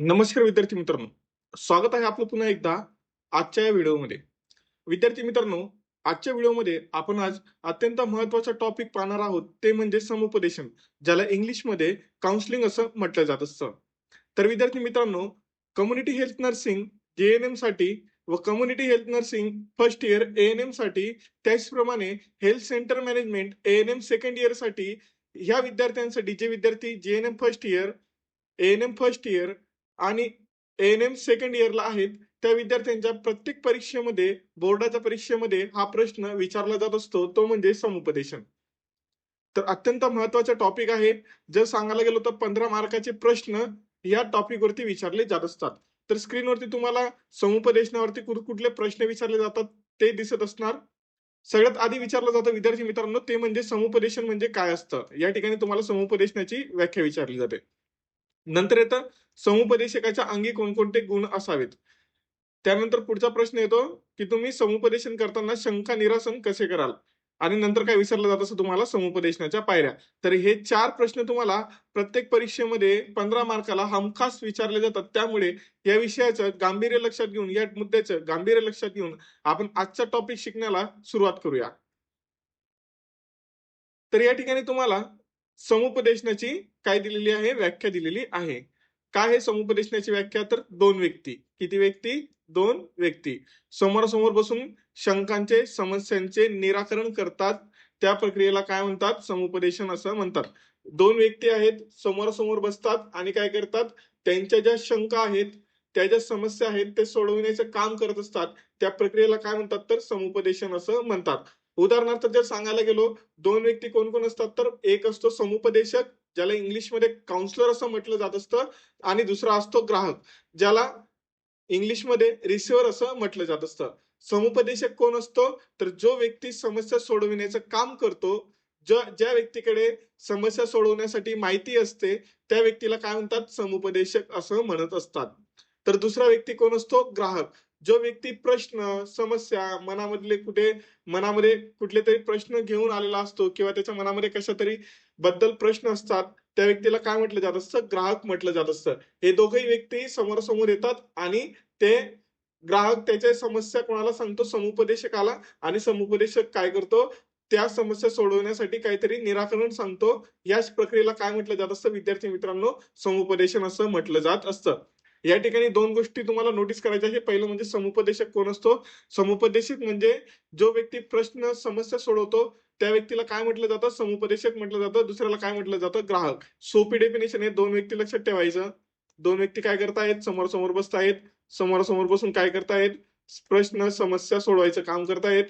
नमस्कार विद्यार्थी मित्रांनो. स्वागत आहे आपलं पुन्हा एकदा आजच्या या व्हिडिओमध्ये. विद्यार्थी मित्रांनो आजच्या व्हिडिओमध्ये आपण आज अत्यंत महत्त्वाचा टॉपिक पाहणार आहोत ते म्हणजे समुपदेशन ज्याला इंग्लिशमध्ये काउन्सिलिंग असं म्हटलं जात असतं. तर विद्यार्थी मित्रांनो कम्युनिटी हेल्थ नर्सिंग जे एनसाठी व community health nursing first year A एनसाठी त्याचप्रमाणे health centre management A N second इयरसाठी ह्या विद्यार्थ्यांसाठी जे विद्यार्थी J N M first year A N M first year आणि एन एम सेकंड इयरला आहेत त्या विद्यार्थ्यांच्या प्रत्येक परीक्षेमध्ये बोर्डाच्या परीक्षेमध्ये हा प्रश्न विचारला जात असतो तो म्हणजे समुपदेशन. तर अत्यंत महत्त्वाचा टॉपिक आहे जर सांगायला गेलो तर पंधरा मार्काचे प्रश्न या टॉपिक वरती विचारले जात असतात. तर स्क्रीनवरती तुम्हाला समुपदेशनावरती कुठ- कुठले प्रश्न विचारले जातात ते दिसत असणार. सगळ्यात आधी विचारलं जातं विद्यार्थी मित्रांनो ते म्हणजे समुपदेशन म्हणजे काय असतं? या ठिकाणी तुम्हाला समुपदेशनाची व्याख्या विचारली जाते. नंतर येतं समुपदेशकाच्या अंगी कोणकोणते गुण असावेत? त्यानंतर पुढचा प्रश्न येतो की तुम्ही समुपदेशन करताना शंका निरासन कसे कराल? आणि नंतर काय विसरलं जात असं तुम्हाला? समुपदेशनाच्या पायऱ्या. तर हे चार प्रश्न तुम्हाला प्रत्येक परीक्षेमध्ये पंधरा मार्काला हमखास विचारले जातात. त्यामुळे या विषयाचं गांभीर्य लक्षात घेऊन या मुद्द्याचं गांभीर्य लक्षात घेऊन आपण आजचा टॉपिक शिकण्याला सुरुवात करूया. तर या ठिकाणी तुम्हाला समुपदेशनाची काय दिलेली आहे? व्याख्या दिलेली आहे. काय आहे समुपदेशनाची व्याख्या? तर दोन व्यक्ती. किती व्यक्ती? दोन व्यक्ती. समोरासमोर बसून शंकांचे समस्यांचे निराकरण करतात. त्या प्रक्रियेला काय म्हणतात? समुपदेशन असं म्हणतात. दोन व्यक्ती आहेत समोरासमोर बसतात आणि काय करतात? त्यांच्या ज्या शंका आहेत त्या ज्या समस्या आहेत ते सोडवण्याचं काम करत असतात. त्या प्रक्रियेला काय म्हणतात? तर समुपदेशन असं म्हणतात. उदाहरणार्थ जर सांगायला गेलो दोन व्यक्ती कोण कोण असतात तर एक असतो समुपदेशक ज्याला इंग्लिशमध्ये काउन्सलर असं म्हटलं जात असतं आणि दुसरा असतो ग्राहक ज्याला इंग्लिशमध्ये रिसिव्हर असं म्हटलं जात असतं. समुपदेशक कोण असतो तर जो व्यक्ती समस्या सोडविण्याचं काम करतो ज्या ज्या व्यक्तीकडे समस्या सोडवण्यासाठी माहिती असते त्या व्यक्तीला काय म्हणतात? समुपदेशक असं म्हणत असतात. तर दुसरा व्यक्ती कोण असतो? ग्राहक. जो व्यक्ती प्रश्न समस्या मनामधले कुठे मनामध्ये कुठले तरी प्रश्न घेऊन आलेला असतो किंवा त्याच्या मनामध्ये कशा तरी बद्दल प्रश्न असतात त्या व्यक्तीला काय म्हटलं जात असतं? ग्राहक म्हटलं जात असतं. हे दोघही व्यक्ती समोरासमोर येतात आणि ते ग्राहक त्याच्या समस्या कोणाला सांगतो? समुपदेशकाला. आणि समुपदेशक काय करतो? त्या समस्या सोडवण्यासाठी काहीतरी निराकरण सांगतो. याच प्रक्रियेला काय म्हटलं जात असतं? विद्यार्थी मित्रांनो समुपदेशन असं म्हटलं जात असतं. या ठिकाणी दोन गोष्टी तुम्हाला नोटीस करायच्या आहे पहिलं म्हणजे समुपदेशक कोण असतो? समुपदेशक म्हणजे जो व्यक्ती प्रश्न समस्या सोडवतो त्या व्यक्तीला काय म्हटलं जातं? समुपदेशक म्हटलं जातं. दुसऱ्याला काय म्हटलं जातं? ग्राहक. सोपी डेफिनेशन आहे. दोन व्यक्ती लक्षात ठेवायचं. दोन व्यक्ती काय करतायत? समोर समोर बसतायत. समोरासमोर बसून काय करतायत? प्रश्न समस्या सोडवायचं काम करतायत.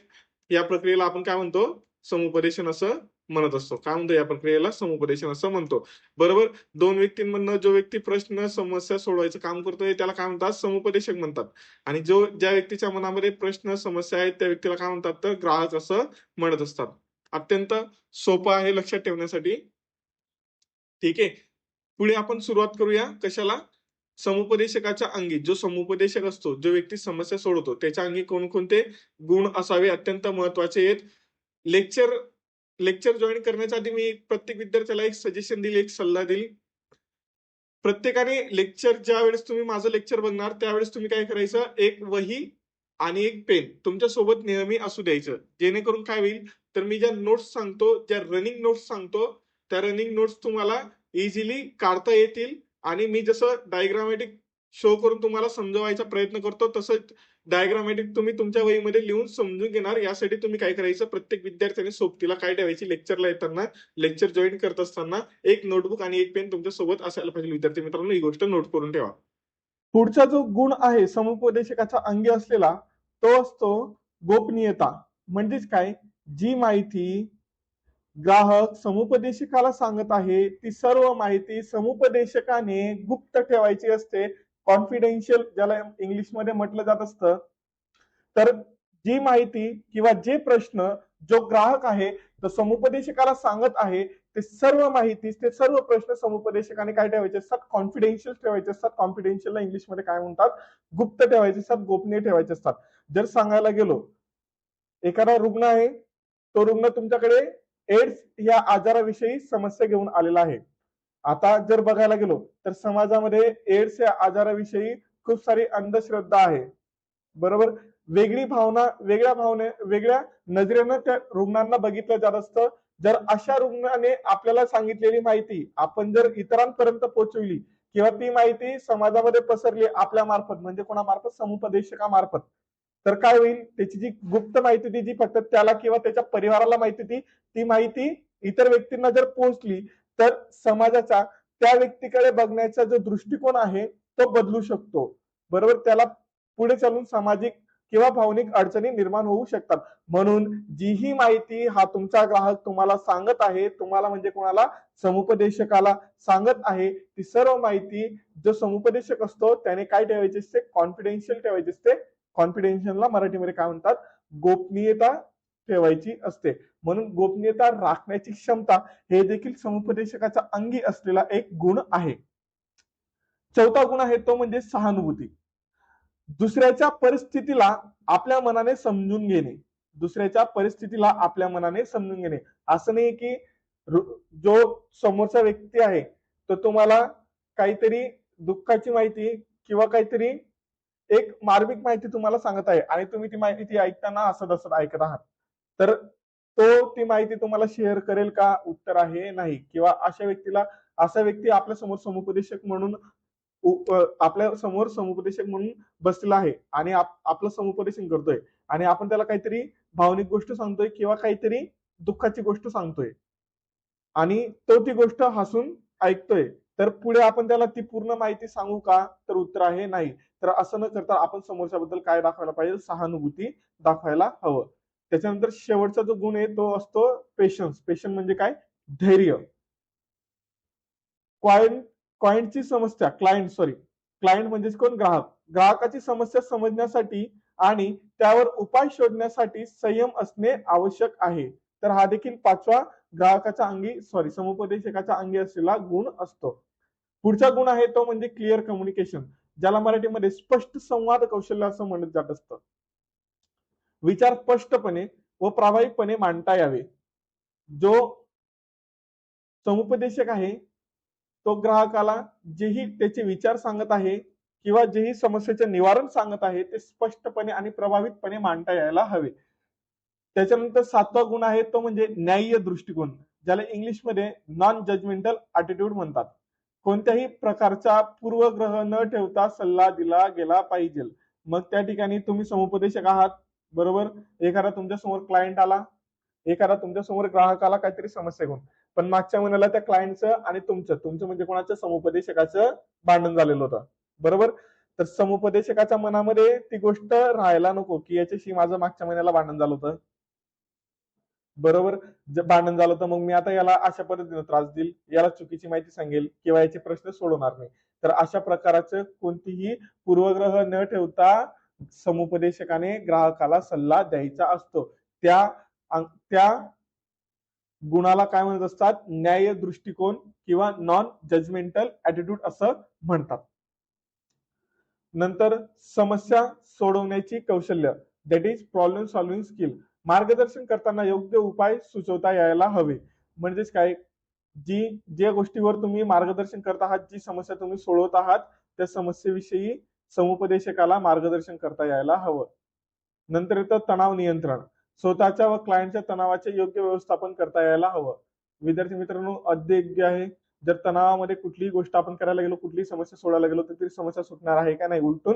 या प्रक्रियेला आपण काय म्हणतो? समुपदेशन असं म्हणत असतो. काय म्हणतो? या प्रक्रियेला समुपदेशन असं म्हणतो. बरोबर? दोन व्यक्तींमधनं जो व्यक्ती प्रश्न समस्या सोडवायचं काम करतोय त्याला काय म्हणतात? समुपदेशक म्हणतात. आणि जो ज्या व्यक्तीच्या मनामध्ये प्रश्न समस्या आहेत त्या व्यक्तीला काय म्हणतात? तर ग्राहक असं म्हणत असतात. अत्यंत सोपं आहे लक्षात ठेवण्यासाठी. ठीक आहे? पुढे आपण सुरुवात करूया. कशाला? समुपदेशकाच्या अंगी. जो समुपदेशक असतो जो व्यक्ती समस्या सोडवतो त्याच्या अंगी कोणकोणते गुण असावे? अत्यंत महत्त्वाचे आहेत. लेक्चर लेक्चर जॉईन करण्याच्या आधी मी प्रत्येक विद्यार्थ्याला एक सजेशन दिली एक सल्ला दिली प्रत्येकाने लेक्चर ज्या वेळेस तुम्ही माझं लेक्चर बघणार त्यावेळेस तुम्ही काय करायचं? एक वही आणि एक पेन तुमच्यासोबत नेहमी असू द्यायचं. जेणेकरून काय होईल? तर मी ज्या नोट्स सांगतो ज्या रनिंग नोट्स सांगतो त्या रनिंग नोट्स तुम्हाला इझिली काढता येतील. आणि मी जसं डायग्रामॅटिक शो करून तुम्हाला समजवायचा प्रयत्न करतो तसं डायग्रामॅटिक तुम्ही तुमच्या वहीमध्ये लिहून समजून घेणार. यासाठी तुम्ही काय करायचं? प्रत्येक विद्यार्थ्याने सोबतीला काय ठेवायची? लेक्चरला येताना लेक्चर जॉईन करत असताना एक नोटबुक आणि एक पेन तुमच्यासोबत असायला पाहिजे. विद्यार्थी मित्रांनो ही गोष्ट नोट करून ठेवा. पुढचा जो गुण आहे समुपदेशकाचा अंगी असलेला तो असतो गोपनीयता. म्हणजेच काय? जी माहिती ग्राहक समुपदेशकाला सांगत आहे ती सर्व माहिती समुपदेशकाने गुप्त ठेवायची असते. कॉन्फिडेन्शियल ज्याला इंग्लिशमध्ये म्हटलं जात असतं तर जी माहिती किंवा जे प्रश्न जो ग्राहक आहे तो समुपदेशकाला सांगत आहे ते सर्व माहिती ते सर्व प्रश्न समुपदेशकाने काय ठेवायचे? असतात कॉन्फिडेन्शियल ठेवायचे. असतात कॉन्फिडेन्शियलला इंग्लिशमध्ये काय म्हणतात? गुप्त ठेवायचे असतात गोपनीय ठेवायचे असतात. जर सांगायला गेलो एखादा रुग्ण आहे तो रुग्ण तुमच्याकडे एड्स या आजाराविषयी समस्या घेऊन आलेला आहे. आता जर बघायला गेलो तर समाजामध्ये एड्स या आजाराविषयी खूप सारी अंधश्रद्धा आहे. बरोबर? वेगळी भावना वेगळ्या भावने वेगळ्या नजरेनं त्या रुग्णांना बघितलं जात असतं. जर अशा रुग्णाने आपल्याला सांगितलेली माहिती आपण जर इतरांपर्यंत पोहोचवली किंवा ती माहिती समाजामध्ये पसरली आपल्या मार्फत म्हणजे कोणामार्फत? समुपदेशकामार्फत. तर काय होईल? त्याची जी गुप्त माहिती ती जी फक्त त्याला किंवा त्याच्या परिवाराला माहिती ती ती माहिती इतर व्यक्तींना जर पोहोचली तर समाजाचा त्या व्यक्तीकडे बघण्याचा जो दृष्टिकोन आहे तो बदलू शकतो. बरोबर? त्याला पुढे चालून सामाजिक किंवा भावनिक अडचणी निर्माण होऊ शकतात. म्हणून जी ही माहिती हा तुमचा ग्राहक तुम्हाला सांगत आहे तुम्हाला म्हणजे कोणाला समुपदेशकाला सांगत आहे ती सर्व माहिती जो समुपदेशक असतो त्याने काय ठेवायचे असते? कॉन्फिडेन्शियल ठेवायचे असते. कॉन्फिडेन्शियलला मराठीमध्ये काय म्हणतात? गोपनीयता ठेवायची असते. म्हणून गोपनीयता राखण्याची क्षमता हे देखील समुपदेशकाचा अंगी असलेला एक गुण आहे. चौथा गुण आहे तो म्हणजे सहानुभूती. दुसऱ्याच्या परिस्थितीला आपल्या मनाने समजून घेणे. दुसऱ्याच्या परिस्थितीला आपल्या मनाने समजून घेणे. असं नाही की जो समोरचा व्यक्ती आहे तो तुम्हाला काहीतरी दुःखाची माहिती किंवा काहीतरी एक मार्मिक माहिती तुम्हाला सांगत आहे आणि तुम्ही ती माहिती ऐकताना असं असत ऐकत आहात. तर तो ती माहिती तुम्हाला शेअर करेल का? उत्तर आहे नाही. किंवा अशा व्यक्तीला असा व्यक्ती आपल्यासमोर समुपदेशक म्हणून आपल्यासमोर समुपदेशक म्हणून बसलेला आहे आणि आपलं समुपदेशन करतोय. आणि आपण त्याला काहीतरी भावनिक गोष्ट सांगतोय किंवा काहीतरी दुःखाची गोष्ट सांगतोय. आणि तो ती गोष्ट हसून ऐकतोय. तर पुढे आपण त्याला ती पूर्ण माहिती सांगू का? तर उत्तर आहे नाही. तर असं न करता आपण समोरच्याबद्दल काय दाखवायला पाहिजे? सहानुभूती दाखवायला हवं. त्याच्यानंतर शेवटचा जो गुण आहे तो असतो पेशन्स पेशन्स म्हणजे काय? धैर्य. क्लायंट क्लायंटची समस्या क्लायंट सॉरी क्लायंट म्हणजेच कोण? ग्राहक. ग्राहकाची समस्या समजण्यासाठी आणि त्यावर उपाय शोधण्यासाठी संयम असणे आवश्यक आहे. तर हा देखील पाचवा ग्राहकाच्या अंगी सॉरी समुपदेशकाच्या अंगी असलेला गुण असतो. पुढचा गुण आहे तो म्हणजे क्लिअर कम्युनिकेशन ज्याला मराठीमध्ये स्पष्ट संवाद कौशल्य असं म्हणत जात असतं. विचार स्पष्टपणे व प्रामाणिकपणे मांडता यावे. जो समुपदेशक आहे तो ग्राहकाला जेही त्याचे विचार सांगत आहे किंवा जेही समस्येचे निवारण सांगत आहे ते स्पष्टपणे आणि प्रभावितपणे मांडता यायला हवे. त्याच्यानंतर सातवा गुण आहे तो म्हणजे न्याय्य दृष्टिकोन ज्याला इंग्लिशमध्ये नॉन जजमेंटल अटिट्यूड म्हणतात. कोणत्याही प्रकारचा पूर्वग्रह न ठेवता सल्ला दिला गेला पाहिजे. मग त्या ठिकाणी तुम्ही समुपदेशक आहात बरोबर? एखादा तुमच्यासमोर क्लायंट आला एखादा तुमच्यासमोर ग्राहकाला काहीतरी समस्या घेऊन. पण मागच्या महिन्याला त्या क्लायंटचं आणि तुमचं तुमचं म्हणजे कोणाच्या समुपदेशकाचं भांडण झालेलं होतं. बरोबर? तर समुपदेशकाच्या मनामध्ये ती गोष्ट राहायला नको की याच्याशी माझं मागच्या महिन्याला भांडण झालं होतं. बरोबर? भांडण झालं होतं मग मी आता याला अशा पद्धतीने त्रास देईल याला चुकीची माहिती सांगेल किंवा याचे प्रश्न सोडवणार नाही. तर अशा प्रकारचं कोणतीही पूर्वग्रह न ठेवता समुपदेशकाने ग्राहकाला सल्ला द्यायचा असतो. त्या त्या गुणाला काय म्हणत असतात? न्याय दृष्टिकोन किंवा नॉन जजमेंटल ऍटिट्यूड असं म्हणतात. नंतर समस्या सोडवण्याची कौशल्य that is problem solving skill मार्गदर्शन करताना योग्य उपाय सुचवता यायला हवे. म्हणजेच काय? जी ज्या गोष्टीवर तुम्ही मार्गदर्शन करत आहात जी समस्या तुम्ही सोडवत आहात त्या समस्येविषयी समुपदेशकाला मार्गदर्शन करता यायला हवं. नंतर येतं तणाव नियंत्रण. स्वतःच्या व क्लायंटच्या तणावाचे योग्य व्यवस्थापन करता यायला हवं. विद्यार्थी मित्रांनो अध्यय आहे. जर तणावामध्ये कुठलीही गोष्ट आपण करायला गेलो कुठलीही समस्या सोडायला गेलो तर ती समस्या सुटणार आहे का नाही? उलटून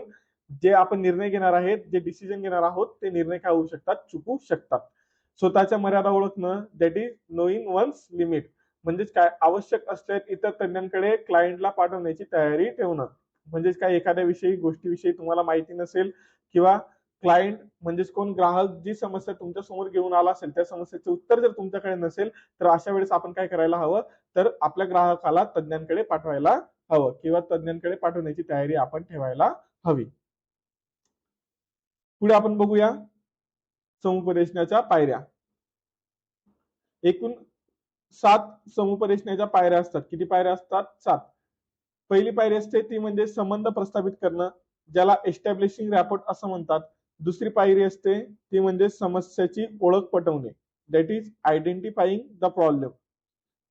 जे आपण निर्णय घेणार आहेत जे डिसिजन घेणार आहोत ते निर्णय काय होऊ शकतात? चुकू शकतात. स्वतःच्या मर्यादा ओळखणं that is knowing one's limit म्हणजेच काय? आवश्यक असल्यास इतर तज्ञांकडे क्लायंटला पाठवण्याची तयारी ठेवणं. म्हणजेच काय एखाद्या विषयी गोष्टीविषयी तुम्हाला माहिती नसेल किंवा क्लायंट म्हणजेच कोण ग्राहक जी समस्या तुमच्यासमोर घेऊन आला असेल त्या समस्येचं उत्तर जर तुमच्याकडे नसेल तर अशा वेळेस आपण काय करायला हवं? तर आपल्या ग्राहकाला तज्ञांकडे पाठवायला हवं किंवा तज्ञांकडे पाठवण्याची तयारी आपण ठेवायला हवी. पुढे आपण बघूया समुपदेशनाच्या पायऱ्या. एकूण सात समुपदेशनाच्या पायऱ्या असतात. किती पायऱ्या असतात? सात. पहिली पायरी असते ती म्हणजे संबंध प्रस्थापित करणं ज्याला एस्टॅब्लिशिंग रॅपोर्ट असं म्हणतात. दुसरी पायरी असते ती म्हणजे समस्याची ओळख पटवणे that is identifying the problem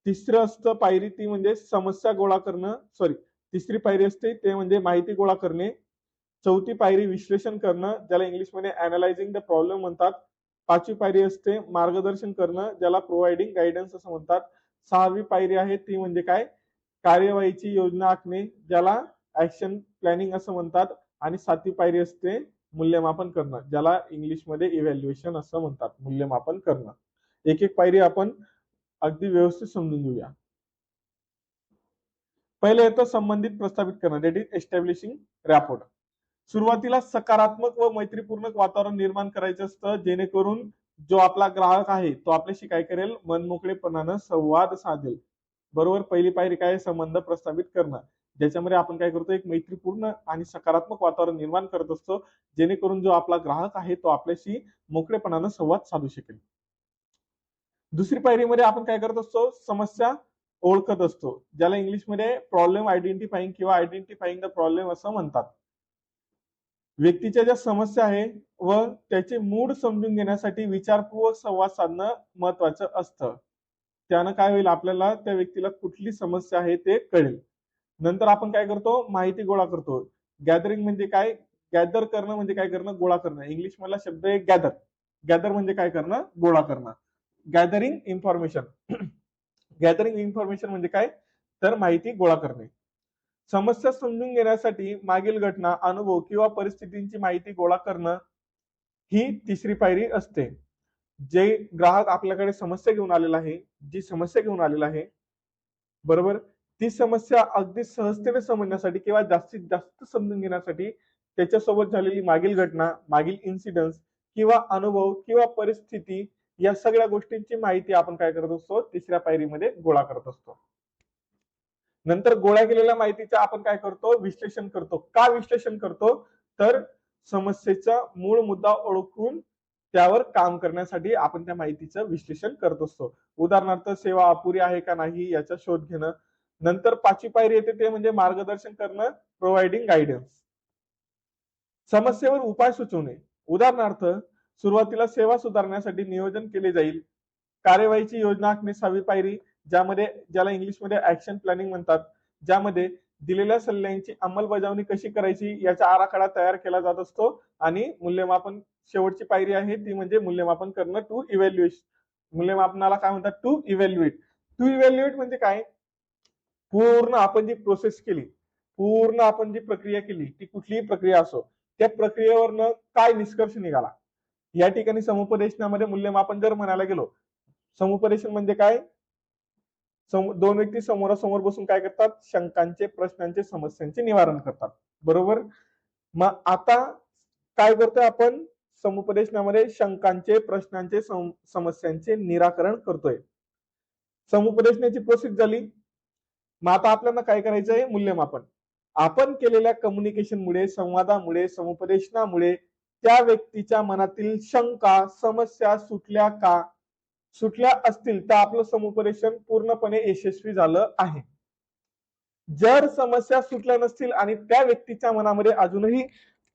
तिसरं असतं पायरी ती म्हणजे समस्या गोळा करणं सॉरी तिसरी पायरी असते ते म्हणजे माहिती गोळा करणे. चौथी पायरी विश्लेषण करणं ज्याला इंग्लिशमध्ये अनालायझिंग द प्रॉब्लेम म्हणतात. पाचवी पायरी असते मार्गदर्शन करणं ज्याला प्रोव्हाइडिंग गायडन्स असं म्हणतात. सहावी पायरी आहे ती म्हणजे काय? कार्यवाहीची योजना आखणे ज्याला ऍक्शन प्लॅनिंग असं म्हणतात आणि सातवी पायरी असते मूल्यमापन करणं ज्याला इंग्लिशमध्ये इव्हॅल्युएशन असं म्हणतात मूल्यमापन करणं. एक एक पायरी आपण अगदी व्यवस्थित समजून घेऊया. पहिले येतं संबंधित प्रस्थापित करणं डेट इज एस्टॅब्लिशिंग रॅपोर्ट सुरुवातीला सकारात्मक व मैत्रीपूर्ण वातावरण निर्माण करायचं असतं जेणेकरून जो आपला ग्राहक आहे तो आपल्याशी काय करेल? मनमोकळेपणानं संवाद साधेल. बरोबर पहिली पायरी काय संबंध प्रस्थापित करणं. ज्याच्यामध्ये आपण काय करतो? एक मैत्रीपूर्ण आणि सकारात्मक वातावरण निर्माण करत असतो. जेणेकरून जो आपला ग्राहक आहे तो आपल्याशी मोकळेपणानं संवाद साधू शकेल. दुसरी पायरीमध्ये आपण काय करत असतो? समस्या ओळखत असतो. ज्याला इंग्लिशमध्ये प्रॉब्लेम आयडेंटिफाईंग किंवा आयडेंटिफाईंग द प्रॉब्लेम असं म्हणतात. व्यक्तीच्या ज्या समस्या आहे व त्याचे मूड समजून घेण्यासाठी विचारपूर्वक संवाद साधणं महत्वाचं असतं. त्यानं काय होईल आपल्याला त्या व्यक्तीला कुठली समस्या आहे ते कळेल. नंतर आपण काय करतो? माहिती गोळा करतो. गॅदरिंग म्हणजे काय? गॅदर करणं म्हणजे काय करणं? गोळा करणं. इंग्लिश मधला शब्द आहे गॅदर गॅदर म्हणजे काय करणं? गोळा करणं. गॅदरिंग इन्फॉर्मेशन गॅदरिंग इन्फॉर्मेशन म्हणजे काय? तर माहिती गोळा करणे. समस्या समजून घेण्यासाठी मागील घटना अनुभव किंवा परिस्थितींची माहिती गोळा करणं ही तिसरी पायरी असते. जे ग्राहक आपल्याकडे समस्या घेऊन आलेला आहे जी समस्या घेऊन आलेला आहे बरोबर? ती समस्या अगदी सहजतेने समजण्यासाठी किंवा जास्तीत जास्त समजून घेण्यासाठी त्याच्यासोबत झालेली मागील घटना मागील इन्सिडन्स किंवा अनुभव किंवा परिस्थिती या सगळ्या गोष्टींची माहिती आपण काय करत असतो? तिसऱ्या पायरीमध्ये गोळा करत असतो. नंतर गोळा केलेल्या माहितीचं आपण काय करतो? विश्लेषण करतो. का विश्लेषण करतो? तर समस्येचा मूळ मुद्दा ओळखून त्यावर काम करण्यासाठी आपण त्या माहितीचं विश्लेषण करत असतो. उदाहरणार्थ सेवा अपुरी आहे का नाही याचा शोध घेणं. नंतर पाचवी पायरी येते ते म्हणजे मार्गदर्शन करणं प्रोव्हाइडिंग गायडन्स समस्येवर उपाय सुचवणे. उदाहरणार्थ सुरुवातीला सेवा सुधारण्यासाठी नियोजन केले जाईल. कार्यवाहीची योजना आखणे सहावी पायरी ज्यामध्ये ज्याला इंग्लिशमध्ये ऍक्शन प्लॅनिंग म्हणतात. ज्यामध्ये दिलेल्या सल्ल्यांची अंमलबजावणी कशी करायची याचा आराखडा तयार केला जात असतो आणि मूल्यमापन शेवटची पायरी आहे ती म्हणजे मूल्यमापन करणं टू इव्हॅल्युएशन मूल्यमापनाला काय म्हणतात? टू इव्हॅल्युएट टू इव्हॅल्युएट म्हणजे काय? पूर्ण आपण जी प्रोसेस केली पूर्ण आपण जी प्रक्रिया केली ती कुठलीही प्रक्रिया असो त्या प्रक्रियेवरनं काय निष्कर्ष निघाला? या ठिकाणी समुपदेशनामध्ये मूल्यमापन जर म्हणायला गेलो समुपदेशन म्हणजे काय? दोन व्यक्ती समोरासमोर बसून काय करतात? शंकांचे प्रश्नांचे समस्यांचे निवारण करतात. बरोबर? मग आता काय करतोय आपण? समुपदेशनामध्ये शंकांचे प्रश्नांचे समस्यांचे निराकरण करतोय. समुपदेशनाची प्रोसेस झाली. मग आता आपल्याला काय करायचं आहे मूल्यमापन. आपण केलेल्या कम्युनिकेशनमुळे संवादामुळे समुपदेशनामुळे त्या व्यक्तीच्या मनातील शंका समस्या सुटल्या का? सुटल्या असतील तर आपलं समुपदेशन पूर्णपणे यशस्वी झालं आहे. जर समस्या सुटल्या नसतील आणि त्या व्यक्तीच्या मनामध्ये अजूनही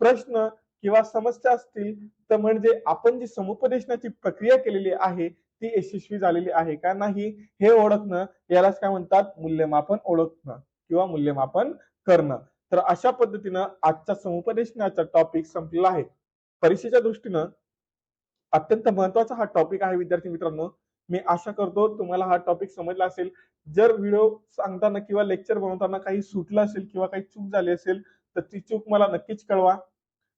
प्रश्न किंवा समस्या असतील तर म्हणजे आपण जी समुपदेशनाची प्रक्रिया केलेली आहे ती यशस्वी झालेली आहे का नाही हे ओळखणं यालाच काय म्हणतात मूल्यमापन ओळखणं किंवा मूल्यमापन करणं. तर अशा पद्धतीनं आजच्या समुपदेशनाचा टॉपिक संपलेला आहे. परीक्षेच्या दृष्टीनं अत्यंत महत्त्वाचा हा टॉपिक आहे विद्यार्थी मित्रांनो. मी आशा करतो तुम्हाला हा टॉपिक समजला असेल. जर व्हिडिओ सांगताना किंवा लेक्चर बनवताना काही सुटलं असेल किंवा काही चूक झाली असेल तर ती चूक मला नक्कीच कळवा.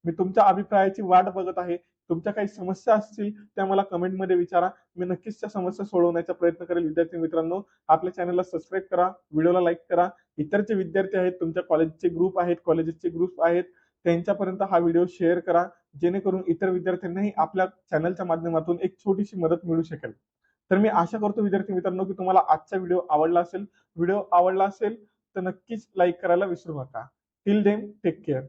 मी तुमच्या अभिप्रायाची वाट बघत आहे. तुमच्या काही समस्या असतील त्या मला कमेंटमध्ये विचारा. मी नक्कीच त्या समस्या सोडवण्याचा प्रयत्न करेल विद्यार्थी मित्रांनो. आपल्या चॅनलला सबस्क्राईब करा व्हिडिओला लाईक करा. इतर जे विद्यार्थी आहेत तुमच्या कॉलेजचे ग्रुप आहेत कॉलेजेसचे ग्रुप आहेत. त्यांच्यापर्यंत हा व्हिडिओ शेअर करा. जेणेकरून इतर विद्यार्थ्यांनाही आपल्या चॅनलच्या माध्यमातून एक छोटीशी मदत मिळू शकेल. तर मी आशा करतो विद्यार्थी मित्रांनो की तुम्हाला आजचा व्हिडिओ आवडला असेल. व्हिडिओ आवडला असेल तर नक्कीच लाईक करायला विसरू नका. Till them take care